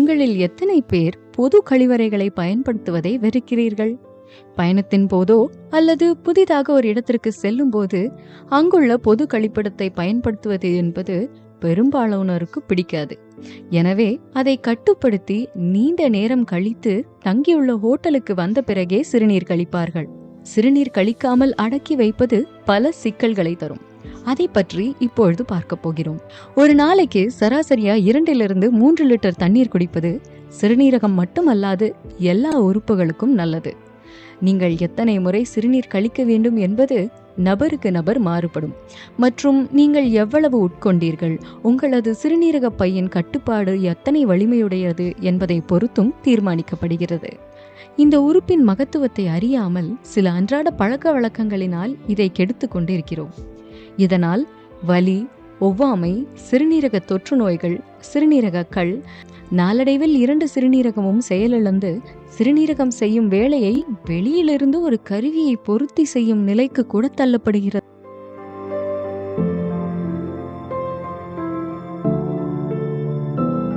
உங்களில் எத்தனை பேர் பொது கழிவறைகளை பயன்படுத்துவதை வெறுக்கிறீர்கள்? பயணத்தின் போதோ அல்லது புதிதாக ஒரு இடத்திற்கு செல்லும் போது அங்குள்ள பொது கழிப்பிடத்தை பயன்படுத்துவது என்பது பெரும்பாலானோருக்கு பிடிக்காது. எனவே அதை கட்டுப்படுத்தி நீண்ட நேரம் கழித்து தங்கியுள்ள ஹோட்டலுக்கு வந்த பிறகே சிறுநீர் கழிப்பார்கள். சிறுநீர் கழிக்காமல் அடக்கி வைப்பது பல சிக்கல்களை தரும். அதை பற்றி இப்பொழுது பார்க்க போகிறோம். ஒரு நாளைக்கு சராசரியா இரண்டிலிருந்து மூன்று லிட்டர் தண்ணீர் குடிப்பது சிறுநீரகம் மட்டுமல்லாது எல்லா உறுப்புகளுக்கும் நல்லது. நீங்கள் எத்தனை முறை சிறுநீர் கழிக்க வேண்டும் என்பது நபருக்கு நபர் மாறுபடும். மற்றும் நீங்கள் எவ்வளவு உட்கொண்டீர்கள்? உங்களது சிறுநீரக பையின் கட்டுப்பாடு எத்தனை வலிமையுடையது என்பதை பொறுத்தும் தீர்மானிக்கப்படுகிறது. இந்த உறுப்பின் மகத்துவத்தை அறியாமல் சில அன்றாட பழக்க வழக்கங்களினால் இதை கெடுத்து கொண்டிருக்கிறோம். இதனால் வலி ஒவ்வாமை சிறுநீரக தொற்று நோய்கள் சிறுநீரக கல் நாளடைவில் இரண்டு சிறுநீரகமும் செயலிழந்து சிறுநீரகம் செய்யும் வேலையை வெளியிலிருந்து ஒரு கருவியை பொருத்தி செய்யும் நிலைக்கு கூட தள்ளப்படுகிறது.